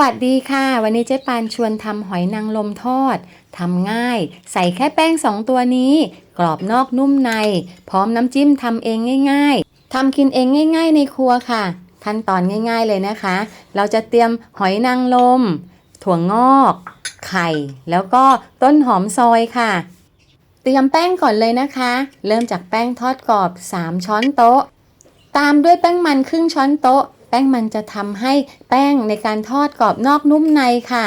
วัสดีค่ะ วันนี้เจ๊ปานชวนทำหอยนางรมทอดทำง่าย ใส่แค่แป้งสองตัวนี้ กรอบนอกนุ่มใน พร้อมน้ำจิ้มทำเองง่าย ๆทำกินเองง่าย ๆ ในครัวค่ะ ขั้นตอนง่าย ๆเลยนะคะ เราจะเตรียมหอยนางรมถั่วงอก ไข่ แล้วก็ต้นหอมซอยค่ะ เตรียมแป้งก่อนเลยนะคะ เริ่มจากแป้งทอดกรอบ 3 ช้อนโต๊ะ ตามด้วยแป้งมันครึ่งช้อนโต๊ะ แป้งมันจะทำให้แป้งในการทอดกรอบนอกนุ่มในค่ะ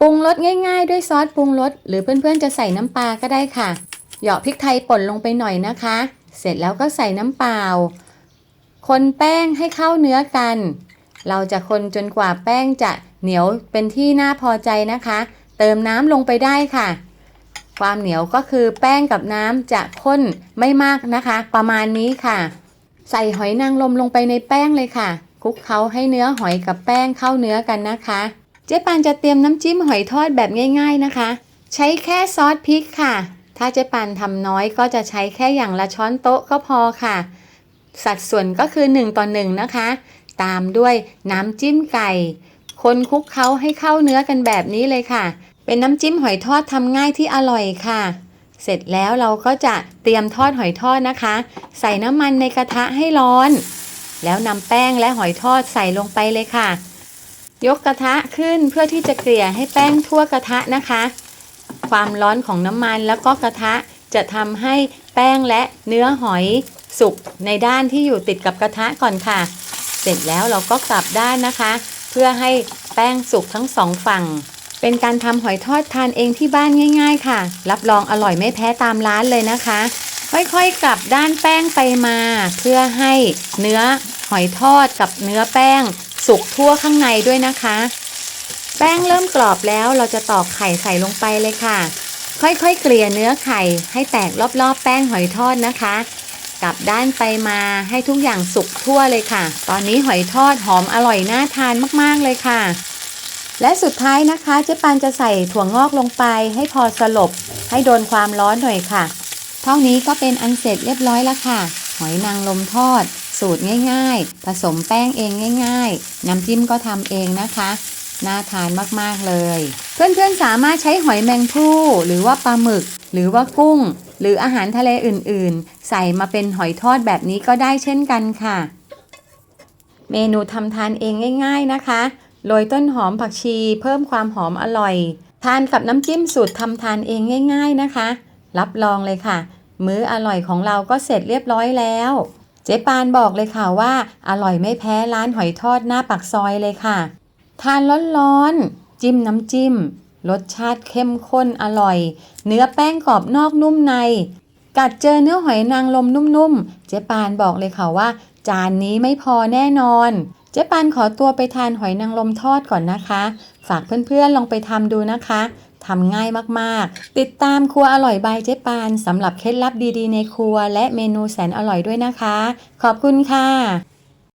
ปรุงรสง่าย ๆ ด้วยซอสปรุงรสหรือเพื่อนๆจะใส่น้ำปลาก็ได้ค่ะ เหยาะพริกไทยป่นลงไปหน่อยนะคะ เสร็จแล้วก็ใส่น้ำเปล่า คนแป้งให้เข้าเนื้อกัน เราจะคนจนกว่าแป้งจะเหนียวเป็นที่น่าพอใจนะคะ เติมน้ำลงไปได้ค่ะความเหนียวก็คือแป้งกับน้ำจะข้นไม่มากนะคะ ประมาณนี้ค่ะ ใส่หอยนางรมลงไปในแป้งเลยค่ะ คลุกเคล้าให้เนื้อหอยกับแป้งเข้าเนื้อกันนะคะ เจ๊ปานจะเตรียมน้ำจิ้มหอยทอดแบบง่าย ๆนะคะ ใช้แค่ซอสพริกค่ะ ถ้าเจ๊ปานทำน้อยก็จะใช้แค่อย่างละช้อนโต๊ะก็พอค่ะ สัดส่วนก็คือ1ต่อ1นะคะ ตามด้วยน้ำจิ้มไก่ คนคลุกเคล้าให้เข้าเนื้อกันแบบนี้เลยค่ะ เป็นน้ำจิ้มหอยทอดทำง่ายที่อร่อยค่ะเสร็จแล้วเราก็จะเตรียมทอดหอยทอดนะคะ ใส่น้ำมันในกระทะให้ร้อน แล้วนำแป้งและหอยทอดใส่ลงไปเลยค่ะ ยกกระทะขึ้นเพื่อที่จะเกลี่ยให้แป้งทั่วกระทะนะคะ ความร้อนของน้ำมันแล้วก็กระทะจะทำให้แป้งและเนื้อหอยสุกในด้านที่อยู่ติดกับกระทะก่อนค่ะ เสร็จแล้วเราก็กลับด้านนะคะ เพื่อให้แป้งสุกทั้งสองฝั่ง เป็นการทำหอยทอดทานเองที่บ้านง่าย ๆ ค่ะ รับรองอร่อยไม่แพ้ตามร้านเลยนะคะ ค่อยๆกลับด้านแป้งไปมา เพื่อให้เนื้อหอยทอดกับเนื้อแป้ง สุกทั่วข้างในด้วยนะคะ แป้งเริ่มกรอบแล้วเราจะตอกไข่ใส่ลงไปเลยค่ะ ค่อยๆเกลี่ยเนื้อไข่ให้แตกรอบๆ แป้งหอยทอดนะคะ กลับด้านไปมาให้ทุกอย่างสุกทั่วเลยค่ะ ตอนนี้หอยทอดหอมอร่อยน่าทานมากๆเลยค่ะ และสุดท้ายนะคะเจ๊ปานจะใส่ถั่วงอกลงไปให้พอสลบ ให้โดนความร้อนหน่อยค่ะ เท่านี้ก็เป็นอันเสร็จเรียบร้อยแล้วค่ะ หอยนางรมทอด สูตรง่ายๆ ผสมแป้งเองง่าย ๆ น้ำจิ้มก็ทำเองนะคะ น่าทานมากๆเลย เพื่อนๆสามารถใช้หอยแมงผู้หรือว่าปลาหมึก หรือว่ากุ้ง หรืออาหารทะเลอื่นๆ ใส่มาเป็นหอยทอดแบบนี้ก็ได้เช่นกันค่ะ เมนูทำทานเองง่าย ๆนะคะโรยต้นหอมผักชีเพิ่มความหอมอร่อย ทานกับน้ำจิ้มสูตรทำทานเองง่าย ๆนะคะ รับรองเลยค่ะ มื้ออร่อยของเราก็เสร็จเรียบร้อยแล้ว เจ๊ปานบอกเลยค่ะว่า อร่อยไม่แพ้ร้านหอยทอดหน้าปักซอยเลยค่ะ ทานร้อนๆ จิ้มน้ำจิ้ม รสชาติเข้มข้นอร่อย เนื้อแป้งกรอบนอกนุ่มใน กัดเจอเนื้อหอยนางรมนุ่มๆ เจ๊ปานบอกเลยค่ะว่า จานนี้ไม่พอแน่นอนเจ๊ปานขอตัวไปทานหอยนางรมทอดก่อนนะคะ ฝากเพื่อนๆลองไปทำดูนะคะ ทำง่ายมากๆ ติดตามครัวอร่อยบายเจ๊ปานสำหรับเคล็ดลับดีๆในครัว และเมนูแสนอร่อยด้วยนะคะ ขอบคุณค่ะ